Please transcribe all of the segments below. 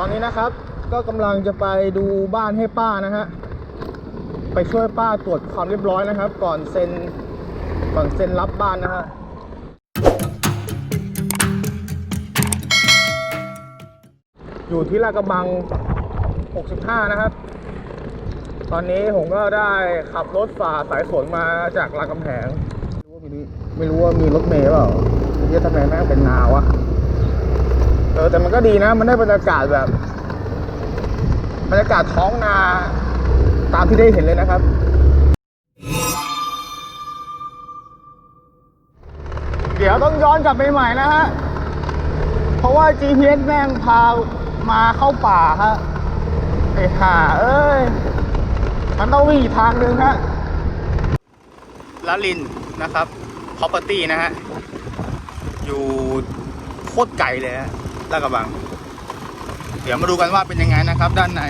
ตอนนี้นะครับก็กำลังจะไปดูบ้านให้ป้านะฮะไปช่วยป้าตรวจความเรียบร้อยนะครับ ก่อนเซ็นก่อนเซ็นรับบ้านนะฮะอยู่ที่ลาดกระบัง 65 นะครับ ตอนนี้ผมก็ได้ขับรถฝ่าสายฝนมาจากรามคำแหงไม่รู้ว่ามีรถเมล์เปล่าเฮียทำไมแม่งเป็นนาวะ ออแต่มันก็ดีนะ มันได้บรรยากาศแบบ บรรยากาศท้องนาตามที่ได้เห็นเลยนะครับเดี๋ยวต้องย้อนกลับไปใหม่นะฮะ เพราะว่า GPS แม่งพามาเข้าป่าฮะไอ้ห่าเอ้ย มันต้องวิ่งอีทางหนึ่งฮะลาลินนะครับ property นะฮะ อยู่โคตรไกลเลยฮะ ลาดกระบัง เดี๋ยวมาดูกันว่าเป็นยังไงนะครับ ด้านใน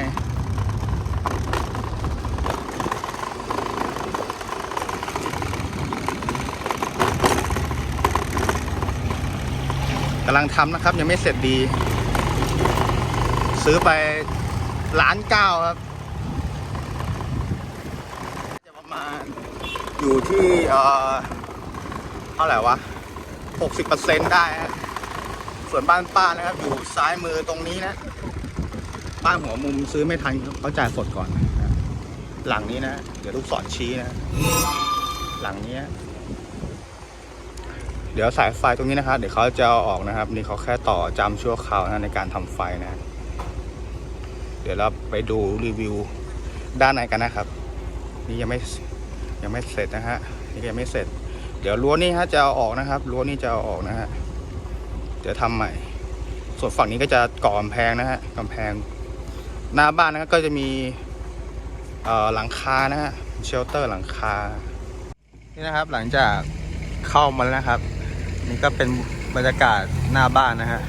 กำลังทำนะครับ ยังไม่เสร็จดี ซื้อไปล้านเก้าครับจะประมาณอยู่ที่เอ่อเท่าไหร่วะหกสิบเปอร์เซ็นได้ วนบ้านป้านะครับ อยู่ซ้ายมือตรงนี้นะบ้าหัวมุมซื้อไม่ทันเขาจ่ายสดก่อนนะหลังนี้นะ เดี๋ยวลูกศรชี้นะ หลังนี้เดี๋ยวสายไฟตรงนี้นะครับ เดี๋ยวเขาจะเอาออกนะครับ นี่เขาแค่ต่อจำชั่วคราวนะในการทำไฟนะ เดี๋ยวเราไปดูรีวิวด้านในกันนะครับ นี่ยังไม่ยังไม่เสร็จนะฮะนี่ยังไม่เสร็จ เดี๋ยวรั้วนี่ฮะจะเอาออกนะครับรั้วนี่จะเอาออกนะฮะ ดี๋ยวทำใหม่ ส่วนฝั่งนี้ก็จะก่อกำแพงนะฮะกำแพง หน้าบ้านนะก็จะมีหลังคานะฮะเชลเตอร์หลังคา นี่นะครับหลังจากเข้ามาแล้วนะครับ นี่ก็เป็นบรรยากาศหน้าบ้านนะฮะ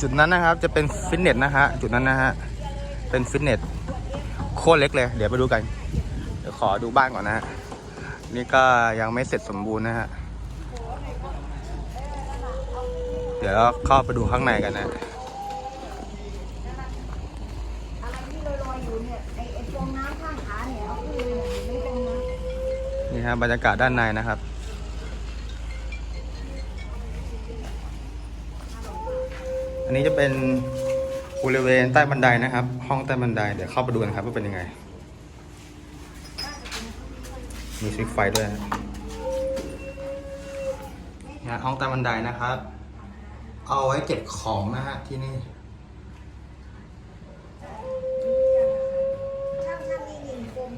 จุดนั้นนะครับจะเป็นฟิตเนสนะฮะจุดนั้นนะฮะเป็นฟิตเนสโคตรเล็กเลย เดี๋ยวไปดูกัน เดี๋ยวขอดูบ้านก่อนนะฮะ นี่ก็ยังไม่เสร็จสมบูรณ์นะฮะ เดี๋ยวเราเข้าไปดูข้างในกันนะนี่ยไอ้ไอ้ฟองน้ำข้างขาเนี่ยเอาขึ้นเลยไม่เป็นน้ำนี่ฮะบรรยากาศด้านในนะครับอันนี้จะเป็นบริเวณใต้บันไดนะครับ ห้องใต้บันไดเดี๋ยวเข้าไปดูกันครับว่าเป็นยังไง มีสวิตช์ไฟด้วยนะนี่ฮะห้องใต้บันไดนะครับ เอาไว้เก็บของนะฮะที่นี่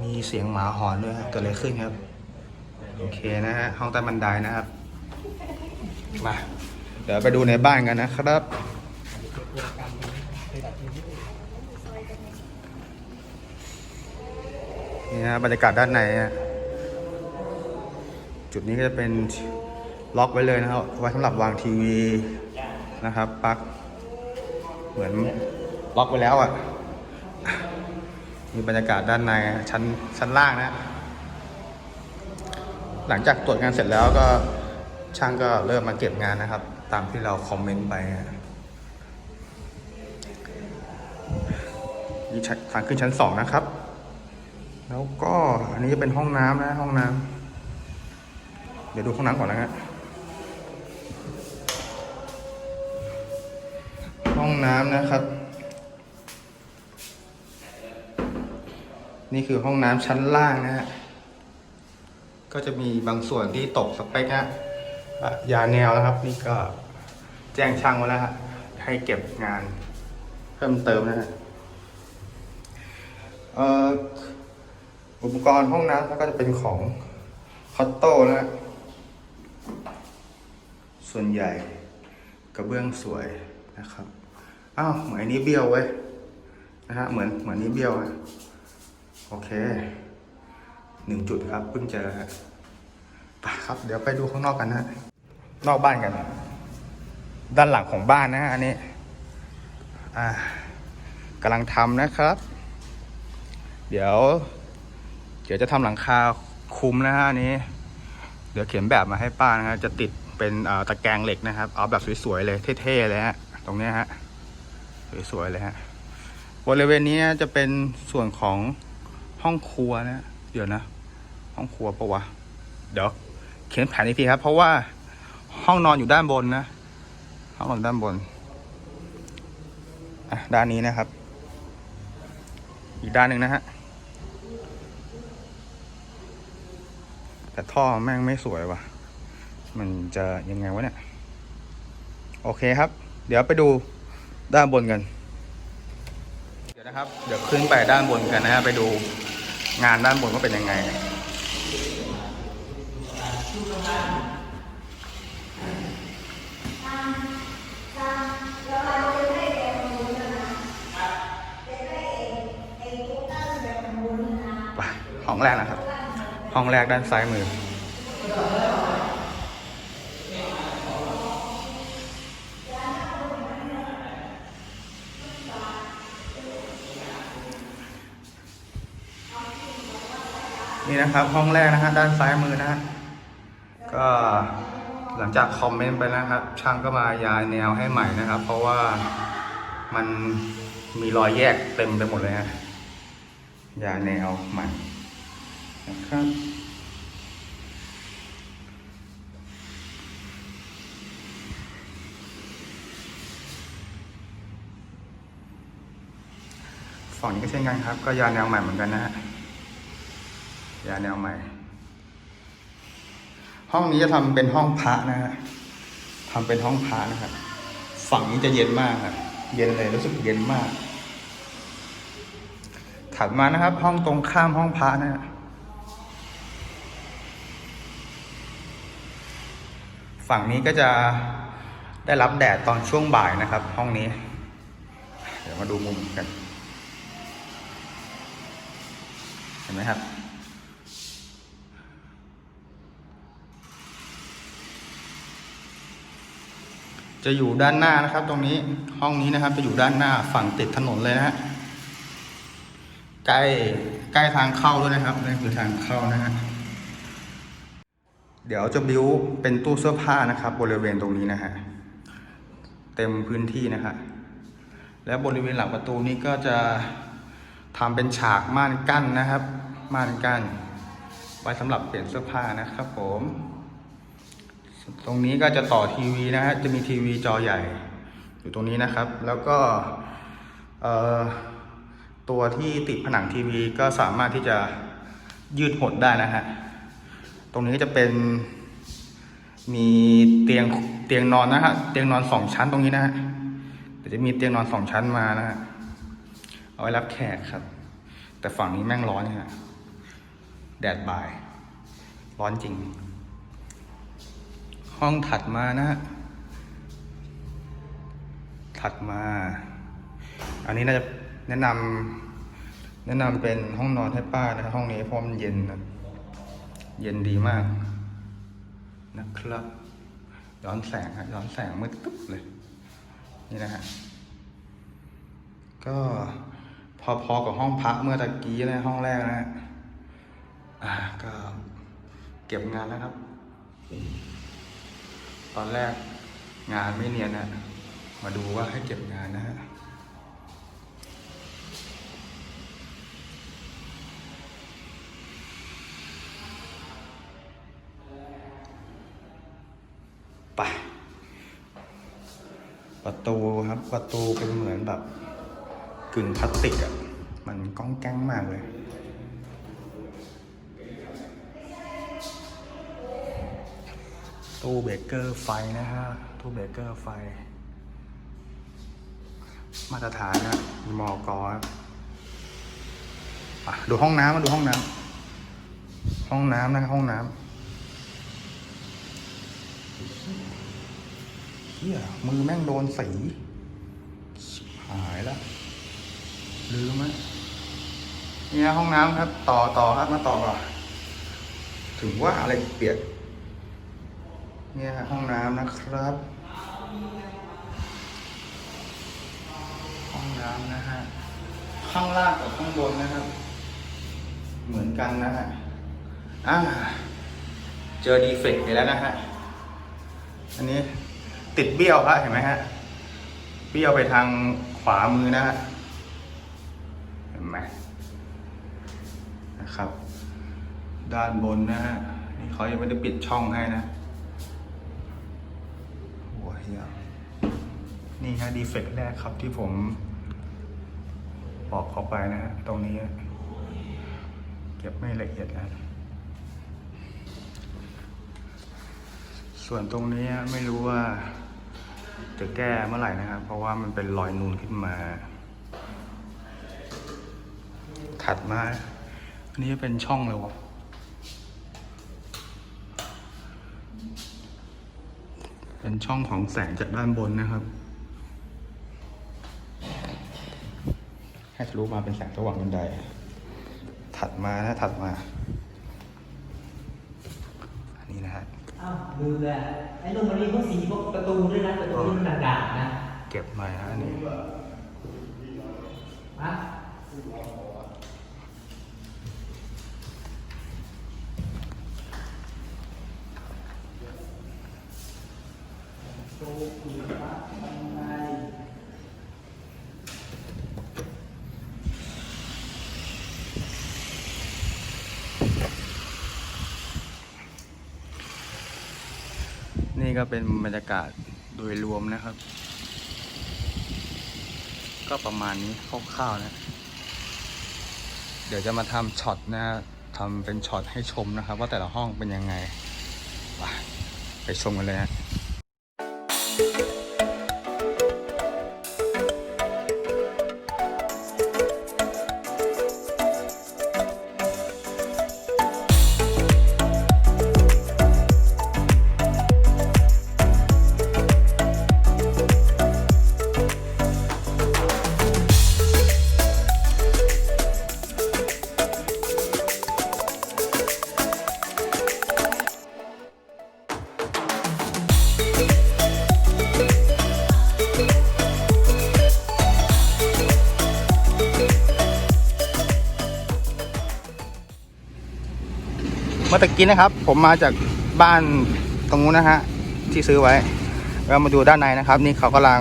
มมีเสียงหมาหอนด้วยครับเกิดอะไรขึ้นครับ โอเคนะฮะห้องใต้บันไดนะครับ มา เดี๋ยวไปดูในบ้านกันนะครับ นี่ฮะบรรยากาศด้านในฮะ จุดนี้ก็จะเป็นล็อกไว้เลยนะครับ ไว้สำหรับวางทีวีนะครับปลั๊กเหมือนล็อกไว้แล้วอะ มีบรรยากาศด้านในชั้นชั้นล่างนะ หลังจากตรวจงานเสร็จแล้วก็ช่างก็เริ่มมาเก็บงานนะครับ ตามที่เราคอมเมนต์ไปนะนี่ชั้นทางขึ้นชั้นสองนะครับ แล้วก็อันนี้จะเป็นห้องน้ำนะห้องน้ำ เดี๋ยวดูห้องน้ำก่อนนะฮะห้องน้ำนะครับ นี่คือห้องน้ำชั้นล่างนะฮะก็จะมีบางส่วนที่ตกสเปคนะอะยาแนวนะครับ นี่ก็แจ้งช่างไว้แล้วฮะให้เก็บงานเพิ่มเติมนะฮะอุปกรณ์ห้องน้ำแล้วก็จะเป็นของคอตโต้นะฮะ ส่วนใหญ่กระเบื้องสวยนะครับ อ้าวเหมือนอันนี้เบี้ยวไว้ยนะฮะเหมือนเหมือนนี้เบี้ยวอะโอเคหนึ่งจุดครับเพิ่งเจอฮะไปครับ เดี๋ยวไปดูข้างนอกกันนะฮะนอกบ้านกัน ด้านหลังของบ้านนะฮะอันนี้อ่ากำลังทำนะครับ เดี๋ยว เดี๋ยวจะทำหลังคาคุมนะฮะอันนี้ เดี๋ยวเขียนแบบมาให้ป้านะฮะจะติดเป็นตะแกรงเหล็กนะครับ เอาแบบสวยๆเลยเท่ๆเลยฮะตรงนี้ฮะสวยๆเลยฮะบริเวณนี้จะเป็นส่วนของห้องครัวนะเดี๋ยวนะ ห้องครัวปะวะเดี๋ยวเขียนแผนอีกทีครับ เพราะว่าห้องนอนอยู่ด้านบนนะห้องนอนด้านบนอะด้านนี้นะครับ อีกด้านหนึ่งนะฮะ แต่ท่อแม่งไม่สวยว่ะ มันจะยังไงวะเนี่ย โอเคครับ เดี๋ยวไปดูด้านบนกัน เดี๋ยวนะครับ เดี๋ยวขึ้นไปด้านบนกันนะฮะ ไปดูงานด้านบนว่าเป็นยังไงไปห้องแรกนะครับ ห้องแรกด้านซ้ายมือ นี่นะครับห้องแรกนะฮะด้านซ้ายมือนะฮะก็หลังจากคอมเมนต์ไปนะครับ ช่างก็มายายแนวให้ใหม่นะครับ เพราะว่ามันมีรอยแยกเต็มไปหมดเลยฮะยาแนวใหม่ นะครับ ฝั่งนี้ก็เช่นกันครับ ก็ยาแนวใหม่เหมือนกันนะฮะ ยาแนวใหม่ ห้องนี้จะทำเป็นห้องพระนะฮะทำเป็นห้องพระนะครับ ฝั่งนี้จะเย็นมากครับ เย็นเลยรู้สึกเย็นมากถัดมานะครับ ห้องตรงข้ามห้องพระนะฮะ ฝั่งนี้ก็จะได้รับแดดตอนช่วงบ่ายนะครับ ห้องนี้ เดี๋ยวมาดูมุมกัน เห็นไหมครับ จะอยู่ด้านหน้านะครับ ตรงนี้ห้องนี้นะครับ จะอยู่ด้านหน้าฝั่งติดถนนเลยนะฮะใกล้ใกล้ทางเข้าด้วยนะครับนี่คือทางเข้านะฮะ เดี๋ยวจะบิ้วเป็นตู้เสื้อผ้านะครับ บริเวณตรงนี้นะฮะเต็มพื้นที่นะฮะและบริเวณหลังประตูนี้ก็จะทำเป็นฉากม่านกั้นนะครับ ม่านกั้น ไว้สำหรับเปลี่ยนเสื้อผ้านะครับ ผม ตรงนี้ก็จะต่อทีวีนะฮะจะมีทีวีจอใหญ่ อยู่ตรงนี้นะครับ แล้วก็ตัวที่ติดผนังทีวีก็สามารถที่จะยืดหดได้นะฮะ ตรงนี้ก็จะเป็น มีเตียงเตียงนอนนะฮะเตียงนอนสองชั้นตรงนี้นะฮะเดี๋ยวจะมีเตียงนอนสองชั้นมานะฮะเอาไว้รับแขกครับ แต่ฝั่งนี้แม่งร้อนนะฮะแดดบ่าย ร้อนจริง ห้องถัดมานะฮะถัดมา อันนี้น่าจะแนะนำแนะนำเป็นห้องนอนให้ป้านะครับห้องนี้เพราะมันเย็นนะ เย็นดีมาก นะครับย้อนแสงฮะย้อนแสงมืดตุ๊บเลย นี่นะฮะก็พอๆกับห้องพักเมื่อตะกี้นะห้องแรกนะฮะอ่าก็เก็บงานแล้วครับ ตอนแรกงานไม่เนียนนะมาดูว่าให้เก็บงานนะฮะ ตูครับ ประตูเป็นเหมือนแบบกึ่งพลาสติกอะ่ะ มันก้องแก้งมากเลย ตู้เบเกอร์ไฟนะฮะ ตู้เบเกอร์ไฟ มาตรฐานนะมอกอครับอะดูห้องน้ำมาดูห้องน้ำห้องน้ำนะห้องน้ำ เฮียมือแม่งโดนสีหายแล้วลืมไหมนี่นะห้องน้ำครับ ต่อต่อครับมาต่อก่อนถึงว่าอะไรเปียกเนี่ยห้องน้ำนะครับ ห้องน้ำนะฮะข้างล่างกับข้างบนนะครับ เหมือนกันนะฮะอ่าเจอดีเฟกต์ไปแล้วนะฮะอันนี้ ติดเบี้ยวครับเห็นไหมฮะ เบี้ยวไปทางขวามือนะฮะ เห็นไหมนะครับ ด้านบนนะฮะ นี่เขายังไม่ได้ปิดช่องให้นะหัวเหี้ยนี่ฮะดีเฟกต์แรกครับที่ผมบอกเขาไปนะฮะ ตรงนี้ เก็บไม่ละเอียดแล้วส่วนตรงนี้ไม่รู้ว่า จะแก้เมื่อไหร่นะครับ เพราะว่ามันเป็นรอยนูนขึ้นมา ถัดมา อันนี้เป็นช่องเลยวะเป็นช่องของแสงจากด้านบนนะครับให้ทะลุมาเป็นแสงสว่างบันได ถัดมานะถัดมา อันนี้นะฮะ อ้าวลืมเลยไอ้นุ่มมันมีพวกสีพวกประตูด้วยนะประตูที่มันด่างๆนะเก็บมาฮะอันนี้อะ นี่ก็เป็นบรรยากาศโดยรวมนะครับ ก็ประมาณนี้คร่าวๆนะ เดี๋ยวจะมาทำช็อตนะฮะทำเป็นช็อตให้ชมนะครับ ว่าแต่ละห้องเป็นยังไง ไปชมกันเลยฮะ มื่อตะกี้นะครับ ผมมาจากบ้านตรงนู้นนะฮะที่ซื้อไว้แล้วมาดูด้านในนะครับ นี่เขากำลัง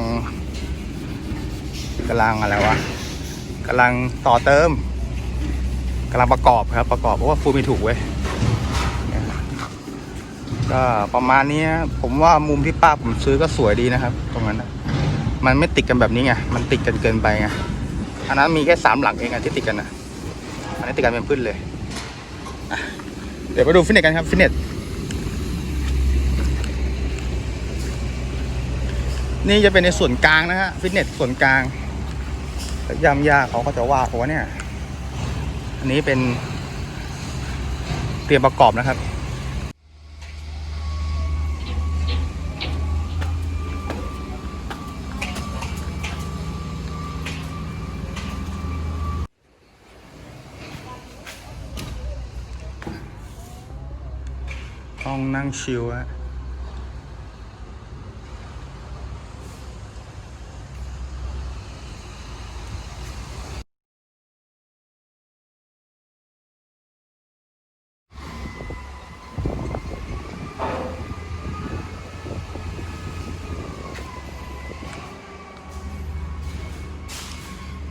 กำลังอะไรวะกำลังต่อเติมกำลังประกอบครับ ประกอบเพราะว่าฟูม่ถูกเว้ยก็ประมาณนี้ผมว่ามุมที่ป้าผมซื้อก็สวยดีนะครับ ตรงนั้นนะมันไม่ติดกันแบบนี้ไงมันติดกันเกินไปไงอันนั้นมีแค่สามหลังเองอะที่ติดกันนะอันนี้ติดกันเป็นพื้นเลย เดี๋ยวไปดูฟิตเนสกันครับฟิตเนสนี่จะเป็นในส่วนกลางนะฮะฟิตเนสส่วนกลางยามยาเขาก็จะว่าผมว่าเนี่ย อันนี้เป็นเตรียมประกอบนะครับ ห้องนั่งชิลฮะ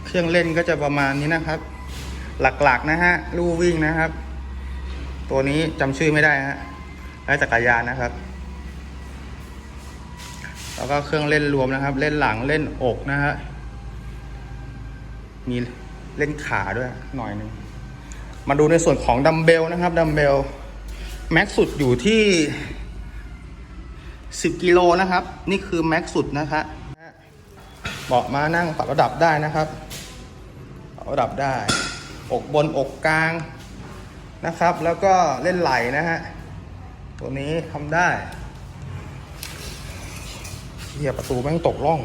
เครื่องเล่นก็จะประมาณนี้นะครับ หลักๆนะฮะ ลู่วิ่งนะครับ ตัวนี้จำชื่อไม่ได้ฮะ และจักรยานนะครับ แล้วก็เครื่องเล่นรวมนะครับ เล่นหลังเล่นอกนะฮะมีเล่นขาด้วยหน่อยหนึ่งมาดูในส่วนของดัมเบลนะครับดัมเบลแม็กสุดอยู่ที่10กิโลนะครับ นี่คือแม็กสุดนะครับเบาะมานั่งปรับระดับได้นะครับปรับระดับได้ อกบนอกกลางนะครับ แล้วก็เล่นไหลนะฮะ ตัวนี้ทำได้เฮียประตูแม่งตกร่อง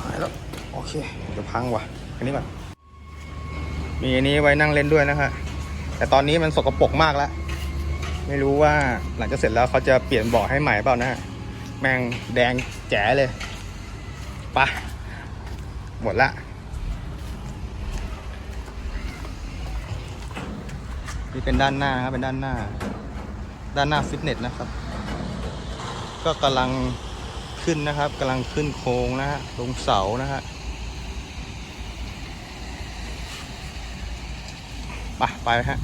หายแล้ว โอเค เดี๋ยวพังว่ะ อันนี้ก่อนมีอันนี้ไว้นั่งเล่นด้วยนะฮะ แต่ตอนนี้มันสกปรกมากแล้ว ไม่รู้ว่าหลังจากเสร็จแล้วเขาจะเปลี่ยนเบาะให้ใหม่เปล่านะ แม่งแดงแจ๋เลยปะหมดละ นี่เป็นด้านหน้าครับ เป็นด้านหน้า ด้านหน้าฟิตเนสนะครับ ก็กำลังขึ้นนะครับกำลังขึ้นโค้งนะฮะลงเสานะฮะไปไปฮะ